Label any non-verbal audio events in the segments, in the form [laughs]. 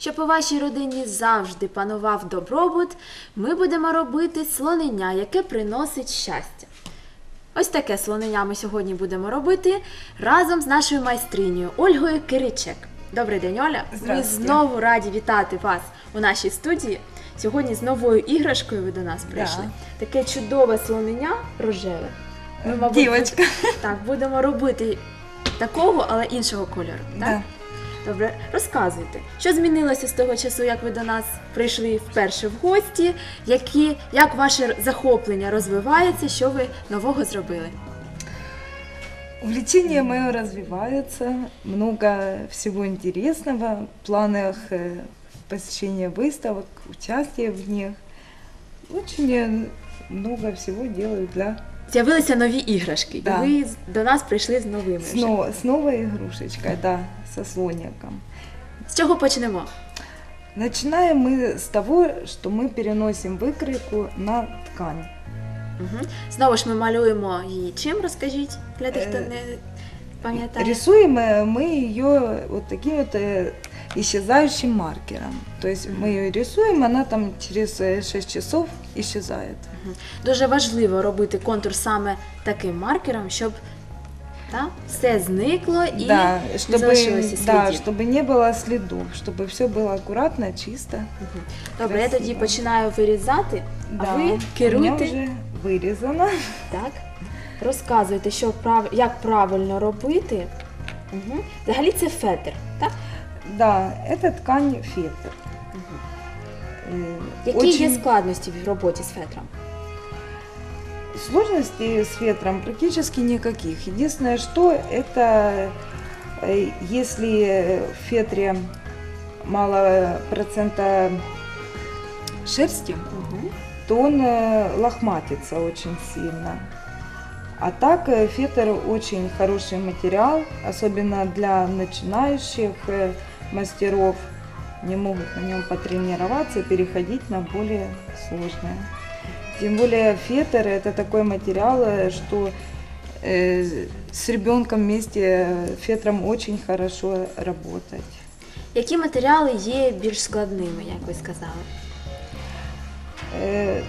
Щоб у вашій родині завжди панував добробут, ми будемо робити слонення, яке приносить щастя. Ось таке слонення ми сьогодні будемо робити разом з нашою майстринею Ольгою Киричек. Добрий день, Оля. Ми знову раді вітати вас у нашій студії. Сьогодні з новою іграшкою ви до нас прийшли. Таке чудове слонення рожеве. Ми, мабуть, Дівочка. Так, будемо робити такого, але іншого кольору. Так? Да. Добре, розказуйте, що змінилося з того часу, як ви до нас прийшли вперше в гості, які, як ваше захоплення розвивається, що ви нового зробили? Увлечение мое развивается, много всего интересного, в планах э, посещения выставок, участия в них. Очень э, много всего делаю для З'явилися нові іграшки, Да. і ви з- до нас прийшли з новими. вже. снова, с новой игрушечкой, да, со слоником. З чого почнемо? Начинаем мы с того, что мы переносим выкройку на ткань. Угу. Знову ж ми малюємо її чим, розкажіть, для тих, хто Е, не пам'ятає. Рисуем э, мы ее вот таким вот э, исчезающим маркером. То есть мы ее рисуем, она там через э, 6 часов исчезает. Мгм. Дуже важливо робити контур саме таким маркером, щоб та, все зникло і да, не чтобы, залишилося да, слідів. чтобы не было следов, чтобы все было аккуратно, чисто. Мгм. Добре, я тоді Красиво. починаю вирізати, а Да. ви У меня керуйте. уже вырезано. Так. Розказуйте, що прав... як правильно робити. Угу. Взагалі це фетр, так? Да, это ткань фетр. Э, Які є очень- складності в роботі з фетром? Сложностей с фетром практически никаких. Единственное, что это э, если в фетре мало процента шерсти, Угу. то он э, лохматится очень сильно. А так э, фетр очень хороший материал, особенно для начинающих э, мастеров. Не могут на нем потренироваться и переходить на более сложное. Тем более фетр это такой материал, э, что э, с ребенком вместе э, фетром очень хорошо работать. Які матеріали є більш складними, як ви сказали? Э,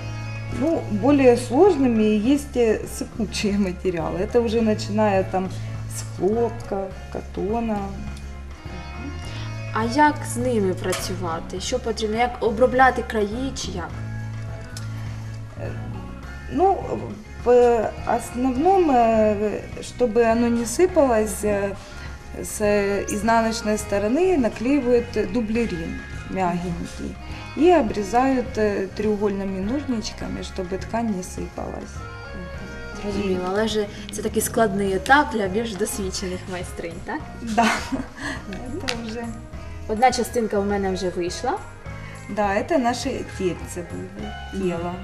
Ну, более сложными есть э, сыпучие [laughs] материалы. Это уже начиная там с хлопка, катона. А як з ними працювати? Що потрібно? Як обробляти краї чи як? Ну, в основном, э, чтобы оно не сыпалось, э, с изнаночной стороны наклеивают дублерин мягенький и обрезают э, треугольными ножничками, чтобы ткань не сыпалась. Зрозуміло, але ж це такий складний етап для більш досвідчених майстринь, так? Да, это [laughs] уже... Одна частинка в мене вже вийшла. Да, это наши тельце было, тело.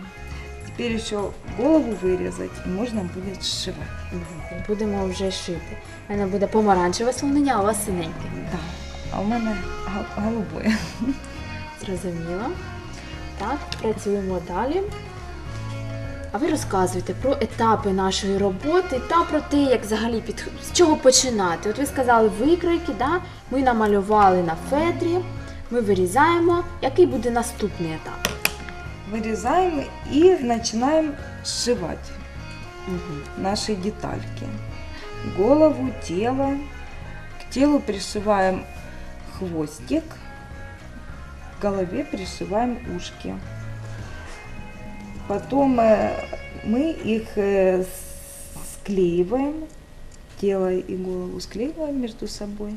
Теперь еще голову вырезать, и можно будет сшивать. Мгм. Будемо вже шити. У мене буде помаранчеве слонення, а у вас синеньке. Да. А у мене гол- голубое. Зрозуміло. Так, працюємо далі. А ви розказуйте про етапи нашої роботи та про те, як взагалі під... з чого починати. От ви сказали викройки, да? ми намалювали на фетрі, ми вирізаємо. Який буде наступний етап? Вырезаем и начинаем сшивать Угу. наши детальки. Голову, тело. К телу пришиваем хвостик. К голове пришиваем ушки. Потом э, мы их э, с- склеиваем, тело и голову склеиваем между собой.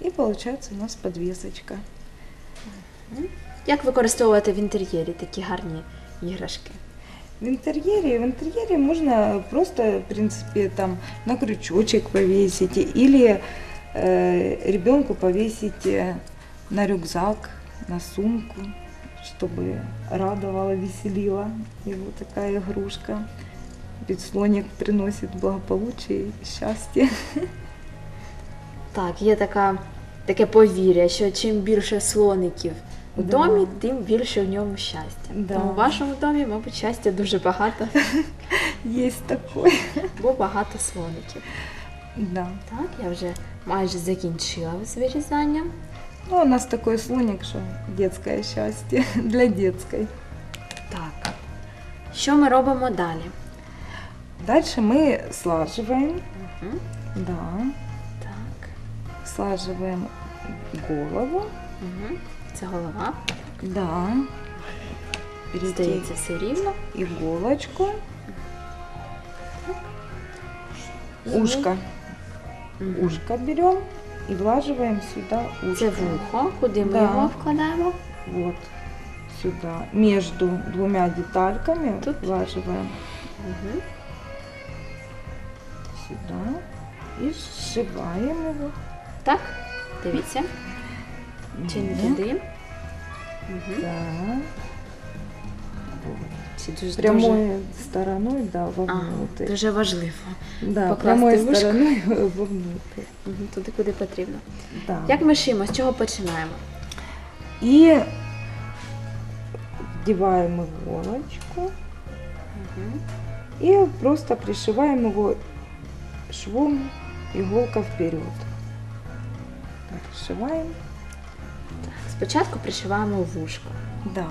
И получается у нас подвесочка. Як використовувати в інтер'єрі такі гарні іграшки? В интерьере, в интерьере можно просто, в принципе, там на крючочек повесить или э, ребенку повесить э, на рюкзак, на сумку, чтобы радовала, веселила его такая игрушка. Ведь слоник приносит благополучие и счастье. [laughs] Так, є така, таке повір'я, що чим більше слоників у Да. домі, тим більше в ньому щастя. Да. Тому в вашому домі, мабуть, щастя дуже багато, [laughs] Есть такое. бо багато слоників. Да. Так, я вже майже закінчила з вирізанням. Ну, у нас такой слоник, что детское счастье [laughs] для детской. Так. Що ми робимо далі? Дальше мы слаживаем, Угу. да, Так. слаживаем голову, Угу. Це голова. да, Здається, все рівно. иголочку, ушко, Мгм. ушко берем и влаживаем сюда ушко. Це вухо. Куди ми Да. його вкладаємо? Вот сюда, между двумя детальками Тут? влаживаем Угу. сюда и сшиваем его. Так. Дивіться. Чи не Нет. туди? Угу. Да. Чи дуже, Прямой стороной, да, дуже, ага, дуже важливо. Да, покласти прямой вушко. стороной [laughs] вовнутрь. Угу. Туди, куди потрібно. Да. Як ми шиємо? З чого починаємо? И вдеваем иголочку Угу. и просто пришиваем его швом иголка вперед. Так, сшиваем. Спочатку пришиваємо вушко. Да.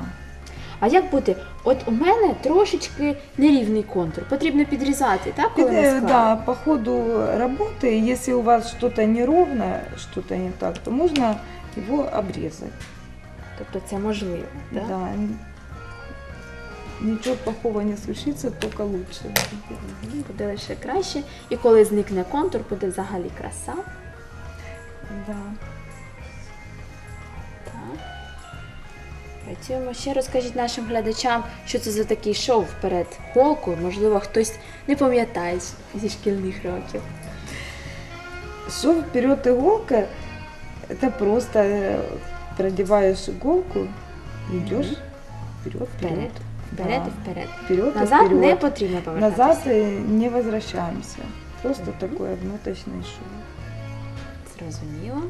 А як бути? От у мене трошечки нерівний контур. Потрібно підрізати, так? Коли ми Э. Да, по ходу работы, если у вас что-то неровное, что-то не так, то можно его обрезать. Тобто це можливо. Да? Да. н- Ничего плохого не случится, только лучше. Буде лише краще. І коли зникне контур, буде взагалі краса. Да. Працюємо ще. Розкажіть нашим глядачам, що це за такий шоу вперед голку. Можливо, хтось не пам'ятає з- зі шкільних років. Шов вперед иголка, это просто э, продеваешь иголку, идешь Мгм. вперед, Вперед, вперед, вперед Да. і вперед. вперед, Назад вперед. не потрібно повертатися. Назад э, не возвращаемся. Просто Мгм. такой обмоточный шов. Зрозуміло.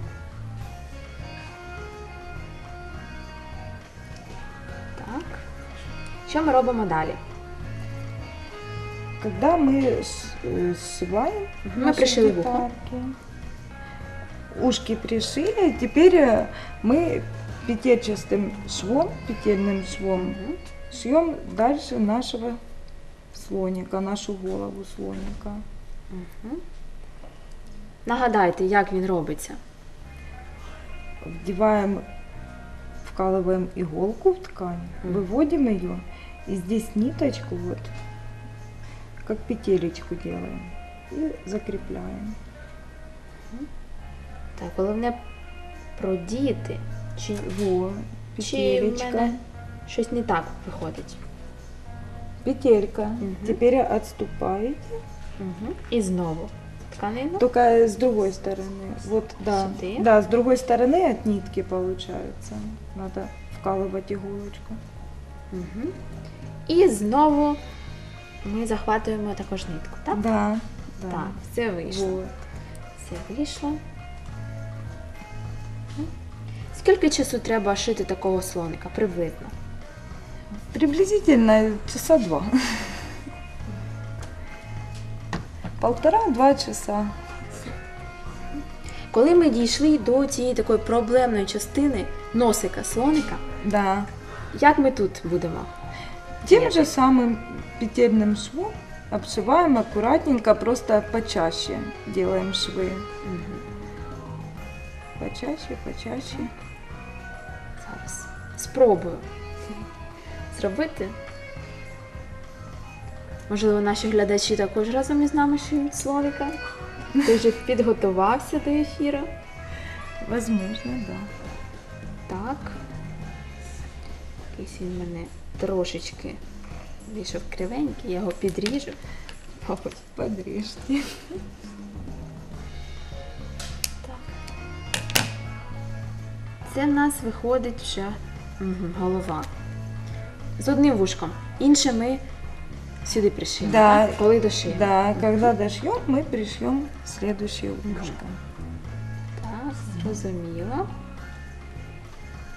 Що ми робимо далі? Когда мы ш- э, сшиваем, Ми наши пришили вухо. детальки, ушки пришили, теперь э, мы петельчатым швом, петельным швом Мгм. шьем дальше нашего слоника, нашу голову слоника. Мгм. Нагадайте, як він робиться. Вдеваем, вкалываем иголку в ткань, Мгм. выводим ее, и здесь ниточку вот, как петелечку делаем, и закрепляем. Так, головне продіти. Чи, Вот, чи в петелечка, мене щось не так виходить. петелька. Мгм. Теперь отступаете, Угу. І знову тканину. только с другой стороны. Вот, да, Сюда. да, с другой стороны от нитки получается. Надо вкалывать иголочку. Угу. І знову ми захватуємо також нитку, так? Да, да. Так, все вийшло. Вот. Все вийшло. Скільки часу треба шити такого слоника приблизно? Приблизительно часа два. Полтора-два часа. Коли ми дійшли до цієї такої проблемної частини носика слоника, Да. як ми тут будемо? Тем Нет. же самым петельным швом обшиваем аккуратненько, просто почаще делаем швы. Мгм. Почаще, почаще. Зараз спробую зробити. Можливо, наші глядачі також разом із нами шиють слоника. Ти вже підготувався до ефіру. Возможно, да. Так. Якийсь він в мене трошечки вийшов кривенький, я його підріжу. Мабуть. Подрежьте. Так. Це в нас виходить вже голова. З одним вушком. Інше ми сюди пришиємо. Да. так? Коли дошиємо. Да, когда дошьем, мы пришьем следующее ушко. Так, зрозуміло.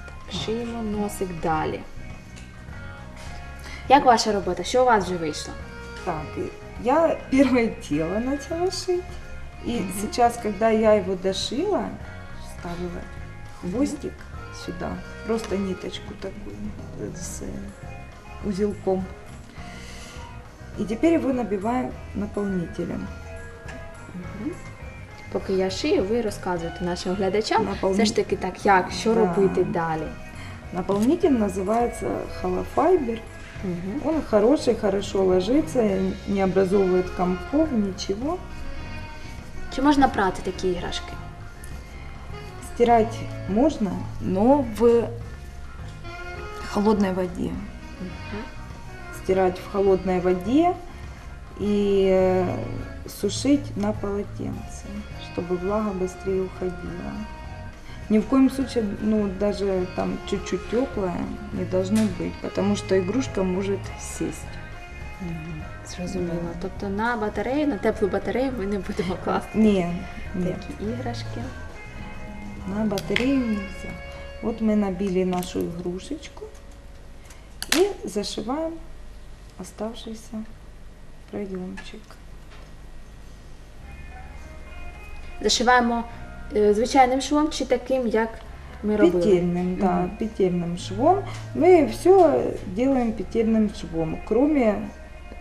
Так, шиємо носик далі. Як ваша робота? Що у вас вже вийшло? Так, и я первое тело начала шить. И сейчас, когда я его дошила, ставила хвостик сюда, просто ниточку такую э, с э, узелком. И теперь его набиваем наполнителем. Мгм. Поки я шию, ви розказуєте нашим глядачам. Наполни- Все ж таки так, як, що Да. робити далі. Наполнитель называется холофайбер. Мгм. Он хороший, хорошо ложится, не образовывает комков, ничего. Чи можна прати такі іграшки? Стирать можно, но в холодной воде. Мгм. Стирать в холодной воде и э, сушить на полотенце, чтобы влага быстрее уходила. Ни в коем случае, ну, даже там чуть-чуть теплая не должно быть, потому что игрушка может сесть. Зрозуміло. Да. Тобто на батарею, на теплу батарею ми не будемо класти Не, нет, такі іграшки. на батарею нельзя. Вот мы набили нашу игрушечку и зашиваем оставшийся проемчик. Зашиваємо звичайним швом чи таким, як ми робили? Петельным, да, Мгм. петельным швом. Мы все делаем петельным швом, кроме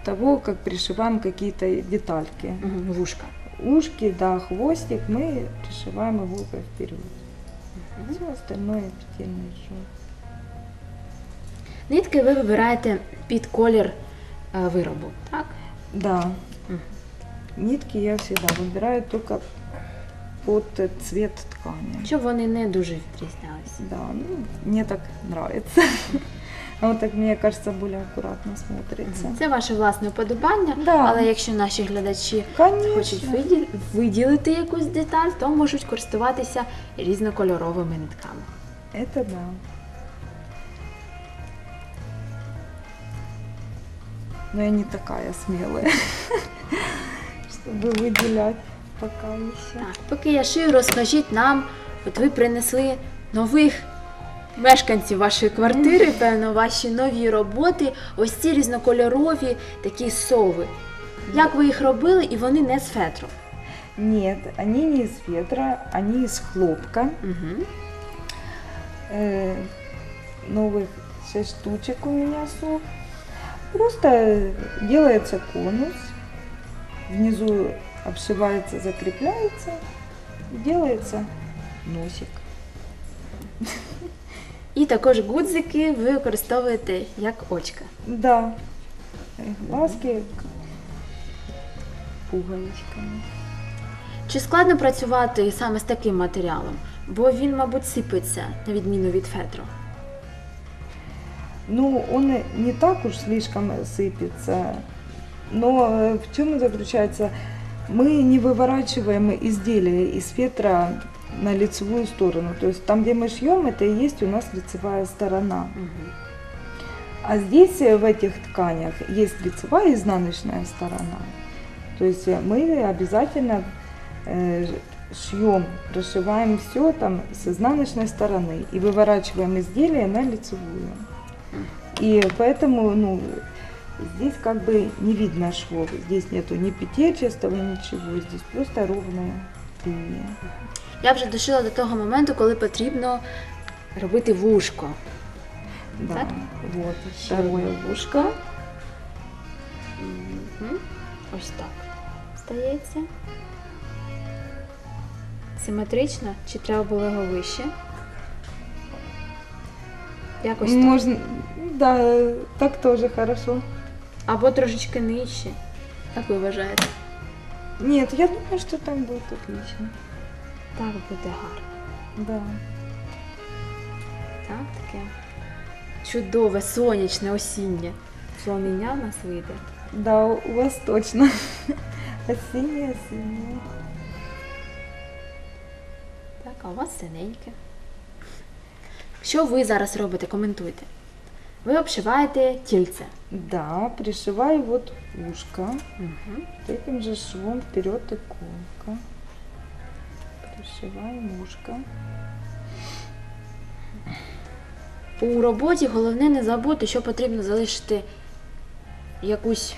того, как пришиваем какие-то детальки. Мгм, Вушка. Ушки, да, хвостик, мы пришиваем иголкой вперед. Мгм. Все остальное петельный шов. Нитки ви вибираєте під колір е, виробу, так? Да. Мгм. Нитки я всегда выбираю только под э, цвет ткани. Щоб вони не дуже відрізнялися. Да, ну, мне так нравится. А вот так, мне кажется, более аккуратно смотрится. Це ваше власне вподобання, Да. але якщо наші глядачі Конечно. хочуть виділ- виділити якусь деталь, то можуть користуватися різнокольоровими нитками. Это да. Но я не такая смелая, чтобы [laughs] выделять еще. Так, поки я шию, розкажіть нам, от ви принесли нових мешканців вашої квартири, певно, ваші нові роботи, ось ці різнокольорові такі сови. Як ви їх робили, і вони не з фетру. Нет, они не из ветра, они из хлопка. Угу. Э, новых 6 штучек у меня сов. Просто делается конус, внизу обшивается, закрепляется, и делается носик. [laughs] І також гудзики ви використовуєте як очка. Да, э, глазки пуговичками. Чи складно працювати саме з таким матеріалом? Бо він, мабуть, сипеться, на відміну від фетру. Ну, он и не так уж слишком сыпется, но э, в чем заключается? Мы не выворачиваем изделие из фетра на лицевую сторону. То есть там, где мы шьем, это и есть у нас лицевая сторона. Угу. А здесь э, в этих тканях есть лицевая и изнаночная сторона. То есть э, мы обязательно э, шьем, расшиваем все там с изнаночной стороны и выворачиваем изделие на лицевую. И поэтому, ну, здесь как бы не видно швов. Здесь нету ни петель чистого, ничего. Здесь просто ровная линия. Я вже дошила до того моменту, коли потрібно робити вушко. Да, Так? вот второе одно ушко. Мгм. Ось так стається. Симетрично, чи треба було його вище? Якось так. Можно, да, так тоже хорошо. Або трошечки нижче. Як ви вважаєте? Нет, я думаю, что там будет отлично. Так буде гарно. Да. Так, таке чудове, сонячне, осіннє. Слонення в нас вийде. Да, у вас точно. [laughs] Осеннее, осеннее. Так, а у вас синеньке. Що ви зараз робите? Коментуйте. Ви обшиваєте тільце. Да, пришиваю вот ушко. Угу. Этим же швом вперед иголка. Пришиваем ушко. У роботі головне не забути, що потрібно залишити якусь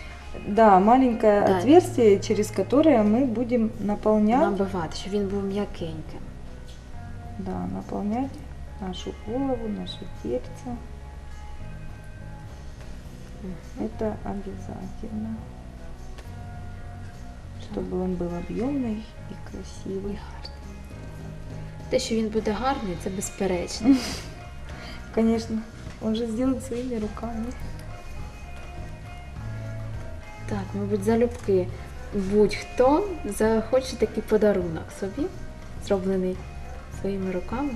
Да, маленькое Да. отверстие, через которое мы будем наполнять. набивати, щоб він був м'якеньким. Да, наполнять нашу голову, наше тельце. Это обязательно. Чтобы он был объемный и красивый. Те, що він буде гарний, це безперечно. [laughs] Конечно, он же сделан своими руками. Так, мабуть, залюбки будь-хто захоче такий подарунок собі, зроблений своїми руками,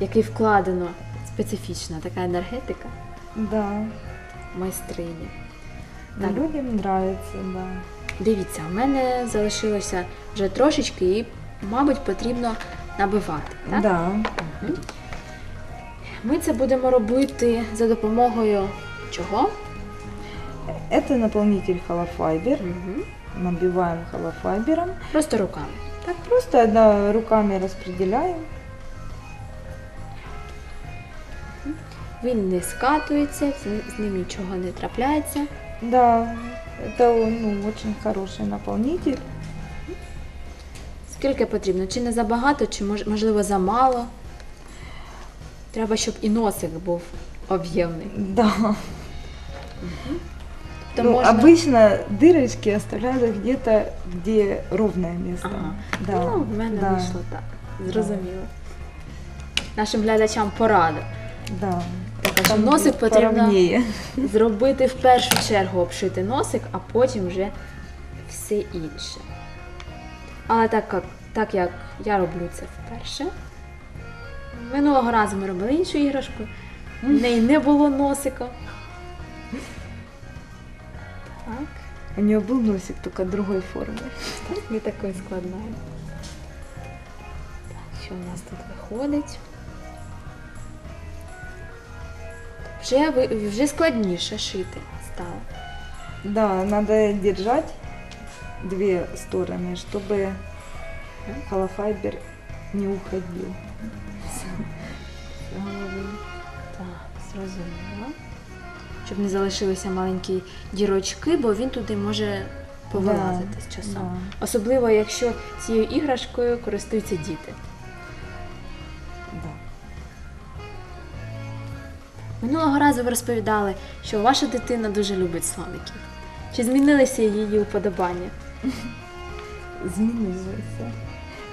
який вкладено специфічна така енергетика Да, майстрині. Так. людям нравится, да. Дивіться, в мене залишилося вже трошечки і, мабуть, потрібно набивати. Так? Да, Мгм. Ми це будемо робити за допомогою чого? это наполнитель холофайбер. Мгм. Набиваем холофайбером. Просто руками. Так просто да, руками распределяем. Він не скатується, з- з ним нічого не трапляється. Да, это ну, очень хороший наполнитель. Скільки потрібно? Чи не забагато, чи мож- можливо замало? Треба, щоб і носик був об'ємний. Да. То ну, можна... Обычно дырочки оставляют где-то, где ровное место. Ага. Да. Ну, в мене да, вийшло так. Зрозуміло. Нашим глядачам порада. Да. Так, носик потрібно поровнее. зробити в першу чергу обшити носик, а потім вже все інше. Але так як, так як я роблю це вперше. Минулого разу ми робили іншу іграшку. В неї не було носика. Так, У нее был носик, только другой формы. так, не такою складною. Так, що у нас тут виходить? Вже, ви- вже складніше шити стало. Да, надо держать две стороны, чтобы холофайбер не уходил с головы. Так, зрозуміло. Щоб не залишилися маленькі дірочки, бо він туди може повилазити з часом. Да, Особливо, якщо цією іграшкою користуються діти. Минулого разу ви розповідали, що ваша дитина дуже любить слоників. Чи змінилися її уподобання? Изменился.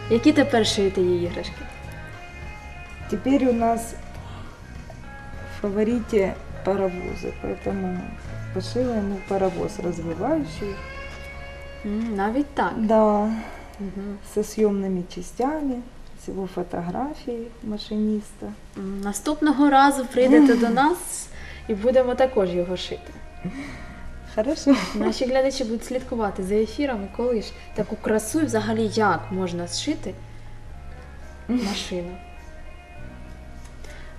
Які тепер шиєте її іграшки? Теперь у нас в фаворите паровозы, поэтому пошила ему паровоз развивающий. М, навіть так. Да, Мгм. со съемными частями, с его фотографией машиниста. М, Наступного разу прийдете до нас і будемо також його шити. Хорошо. Наші глядачі будуть слідкувати за ефіром, коли ж таку красу і взагалі як можна зшити машину.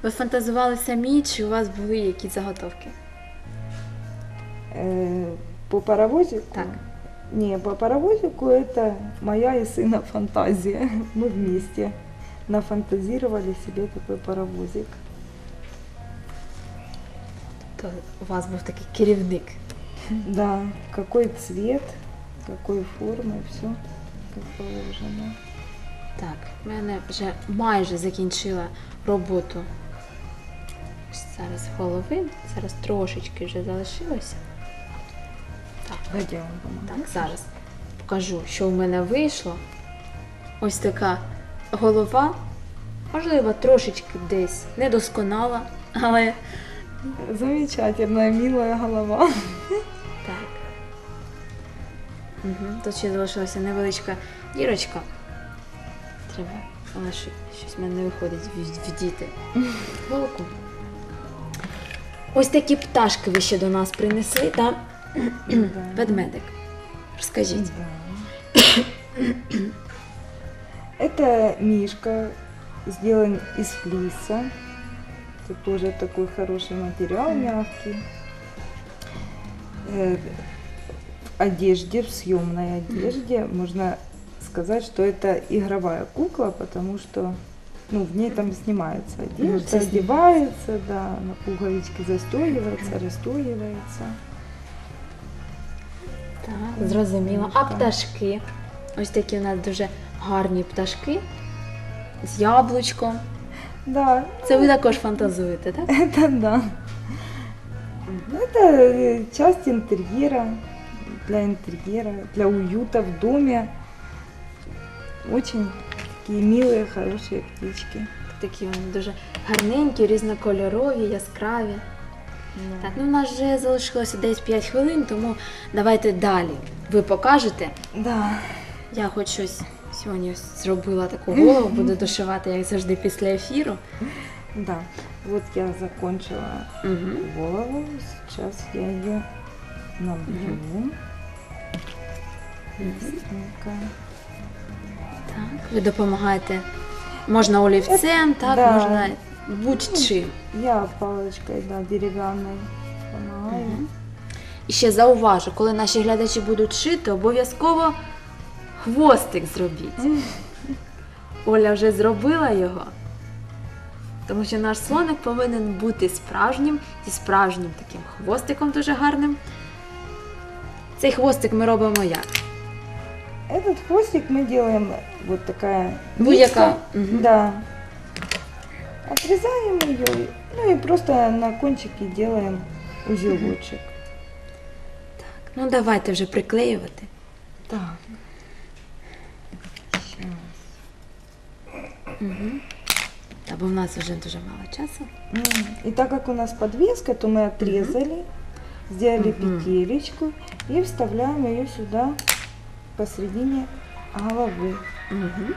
Ви фантазували самі, чи у вас були якісь заготовки? Э, По паровозику? Так. Не, по паровозику это моя и сына фантазия. [laughs] Мы вместе нафантазировали себе такой паровозик. То у вас був такий керівник. [laughs] Да, какой цвет, какой формы, все как положено. Так, в мене вже майже закінчила роботу. Ось Зараз голови, зараз трошечки вже залишилося. Так, помогу. Так, зараз покажу, що в мене вийшло. Ось така голова. Можливо, трошечки десь недосконала, але Замечательная, милая голова. так. Угу. Тут ще залишилася невеличка дірочка. Треба, але щось в мене не виходить в- вдіти. Голку. Ось такі пташки ви ще до нас принесли, та [coughs] ведмедик. Розкажіть. Да. [coughs] Это мишка, сделан из флиса. Это тоже такой хороший материал, мягкий. Э, В одежде, в съемной одежде можно сказать, что это игровая кукла, потому что ну, в ней там снимается одежда, одевается, да, на пуговички застегивается, расстегивается. Так, зрозуміло. А Мишка. пташки? Ось такі у нас дуже гарні пташки. з яблучком. Да, Це ви також фантазуєте, так? это [laughs] да. Это э, часть интерьера, для интерьера, для уюта в доме. Очень такие милые, хорошие птички. Такі вони дуже гарненькі, різнокольорові, яскраві. Так, ну у нас вже залишилося десь 5 хвилин, тому давайте далі. Ви покажете. Да. Я хоч щось сьогодні зробила таку голову, буду дошивати, як завжди, після ефіру. Да. Вот я закончила Угу. голову. Сейчас я ее набью. Быстренько. Так, ви допомагаєте. Можна олівцем, так, да. можна будь-чим. Я палочкой, да, деревянной помогаю. Мгм. І ще зауважу, коли наші глядачі будуть шити, обов'язково хвостик зробіть. [laughs] Оля вже зробила його. Тому що наш слоник повинен бути справжнім, зі справжнім таким хвостиком дуже гарним. Цей хвостик ми робимо як? Этот хвостик мы делаем вот такая Будь-яка. нитка. Мгм. Да. Отрезаем ее, ну и просто на кончике делаем узелочек. Ну давайте вже приклеювати. Так. Угу. Та бо в нас вже дуже мало часу. М, И так как у нас подвеска, то мы отрезали, сделали Мгм. петелечку и вставляем ее сюда посередине головы. Угу.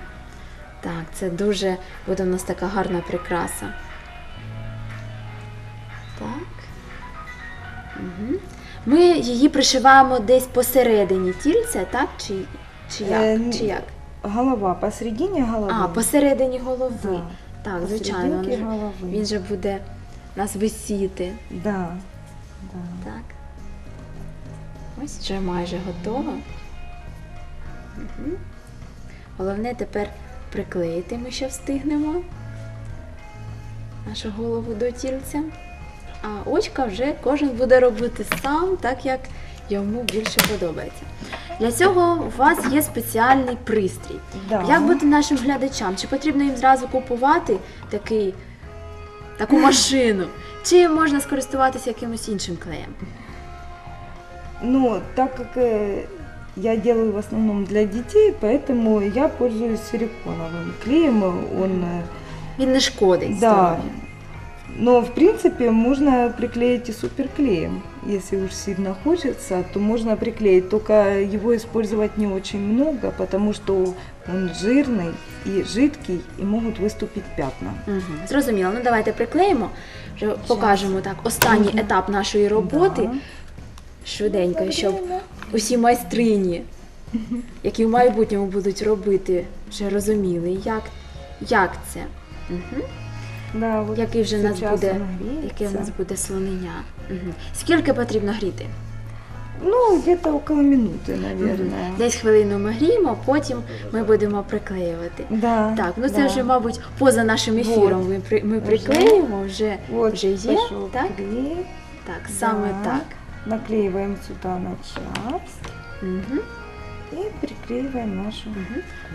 Так, це дуже буде у нас така гарна прикраса. Так. Угу. Ми її пришиваємо десь посередині тільця, так? Чи, чи як? Е, ні. чи як? Голова посередине головы. А, посередині голови. Да. Так, звичайно. Він, же- він же буде нас висіти. Да. да. Так. Ось вже майже готово. Угу. Головне тепер приклеїти ми ще встигнемо нашу голову до тільця. А очка вже кожен буде робити сам, так як йому більше подобається. Для цього у вас є спеціальний пристрій. Да. Як бути нашим глядачам? Чи потрібно їм зразу купувати такий, таку машину? Чи можна скористуватися якимось іншим клеєм? Ну, так как э, я делаю в основном для детей, поэтому я пользуюсь силиконовым клеем. Он, э, Він не шкодить да. здоров'ю. Но в принципе можно приклеить и суперклеем. Если уж сильно хочется, то можно приклеить. Только его использовать не очень много, потому что он жирный и жидкий, и могут выступить пятна. Угу. Зрозуміло. Ну давайте приклеїмо. Вже покажемо так останній Мгм. етап нашої роботи Да. швиденько, щоб усі майстрині, які в майбутньому будуть робити, вже розуміли, як, як це. Угу. Да, вот Який вже в нас буде, яке в нас буде слонення. Угу. Скільки потрібно гріти? Ну, где-то около минуты, наверное. Десь хвилину ми гріємо, потім ми будемо приклеювати. Да. Так, ну це да. вже, мабуть, поза нашим ефіром. Ми, при- ми приклеїмо, вже, Вот вже є. Так? клей. Так, саме Да. так. Наклеиваем сюда на час Угу. и приклеиваем нашу.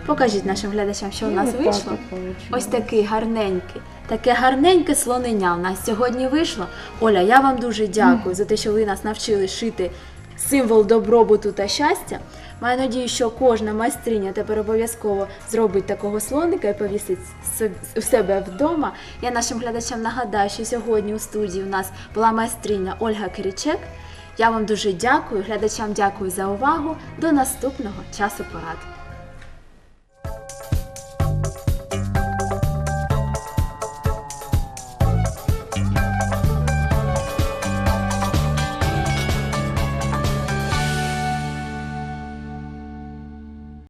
Покажіть нашим глядачам, що у нас вот так вийшло. вот получилось. Ось такий гарненький, таке гарненьке слонення у нас сьогодні вийшло. Оля, я вам дуже дякую за те, що ви нас навчили шити символ добробуту та щастя. Маю надію, що кожна майстриня тепер обов'язково зробить такого слоника і повісить у себе вдома. Я нашим глядачам нагадаю, що сьогодні у студії у нас була майстриня Ольга Киричек. Я вам дуже дякую. Глядачам дякую за увагу. До наступного часу порад.